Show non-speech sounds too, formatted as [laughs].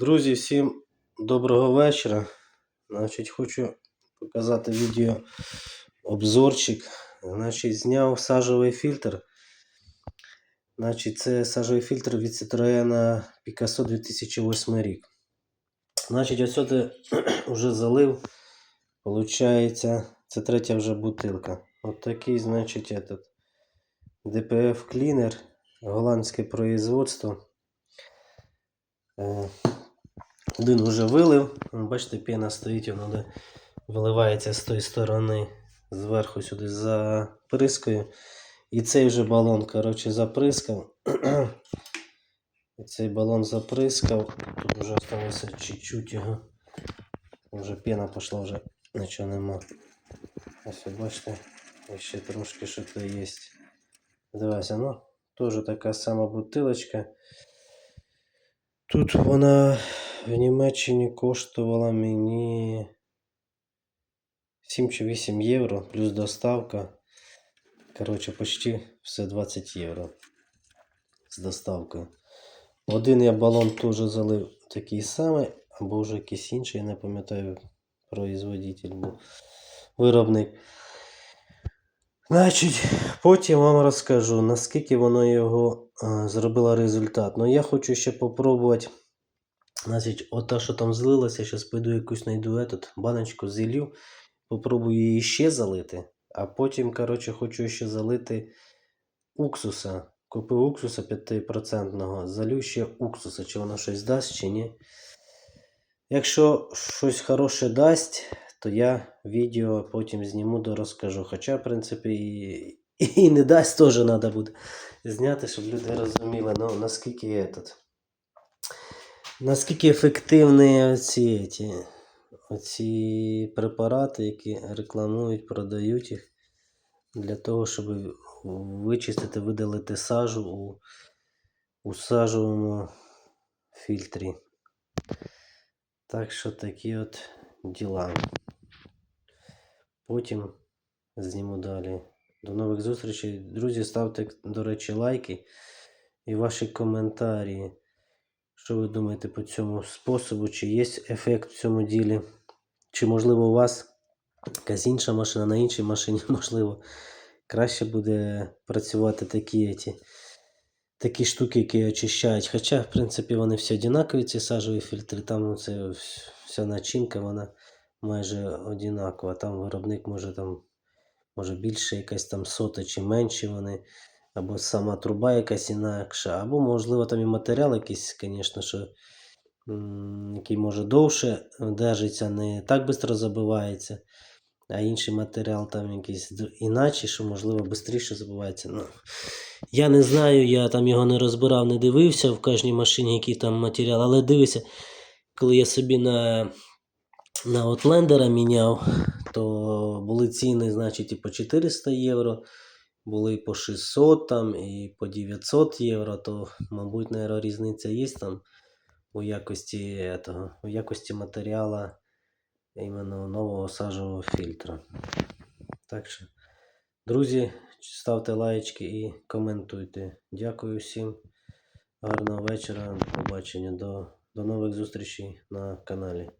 Друзі, всім доброго вечора. Значить, хочу показати відео обзорчик. Значить, зняв сажовий фільтр. Значить, це сажовий фільтр від Citroen Picasso 2008 рік. Значить, сюди [clears throat] вже залив. Получається, це третя вже бутилка. От такий, значить, этот DPF Cleaner, голландське производство. Один вже вилив. Бачите, піна стоїть, воно виливається з тої сторони, зверху сюди заприскою. І цей вже балон, коротше, заприскав. І цей балон заприскав. Тут вже залишилося чуть-чуть його. Вже піна пішла, вже нічого нема. Ось бачите, ще трошки що то є. Дивися, ну, теж така сама бутилочка. Тут вона в Німеччині коштувала мені 7 чи 8 євро, плюс доставка. Коротше, почти все 20 євро з доставкою. Один я балон теж залив такий самий, або вже якийсь інший, не пам'ятаю, производитель був виробник. Значить, потім вам розкажу, наскільки воно його е, зробило результат. Ну, я хочу ще попробувати. Значить, ота, що там злилося, зараз пойду якусь знайду этот, баночку зілью, попробую її ще залити, а потім, коротше, хочу ще залити уксуса. Купив уксуса 5%, залю ще уксуса, чи воно щось дасть, чи ні. Якщо щось хороше дасть, то я відео потім зніму до розкажу. Хоча, в принципі, і, і не дасть, теж треба буде зняти, щоб люди розуміли, ну, наскільки этот, наскільки ефективні оці, ці, оці препарати, які рекламують, продають їх для того, щоб вичистити, видалити сажу у, у сажовому фільтрі. Так що такі от діла. Потім зніму далі. До нових зустрічей. Друзі, ставте, до речі, лайки і ваші коментарі. Що ви думаєте по цьому способу? Чи є ефект в цьому ділі? Чи, можливо, у вас якась інша машина на іншій машині, [laughs] можливо, краще буде працювати такі, ці, такі штуки, які очищають. Хоча, в принципі, вони всі однакові, ці сажові фільтри. Там це вся начинка, вона майже одинакова. Там виробник може там може більше якась там сота чи менше вони. Або сама труба якась інакша, або, можливо, там і матеріал якийсь, звісно, що, який може довше держиться, не так швидко забивається, а інший матеріал там якийсь іначе, що, можливо, швидше забивається. Ну, я не знаю, я там його не розбирав, не дивився в кожній машині, який там матеріал, але дивися, коли я собі на, на Outlander міняв, то були ціни, значить, і по 400 євро були і по 600 там, і по 900 євро, то, мабуть, наверное, різниця є там у якості, этого, у якості матеріала іменно нового сажового фільтра. Так що, друзі, ставте лайочки і коментуйте. Дякую всім. Гарного вечора, побачення, до, до нових зустрічей на каналі.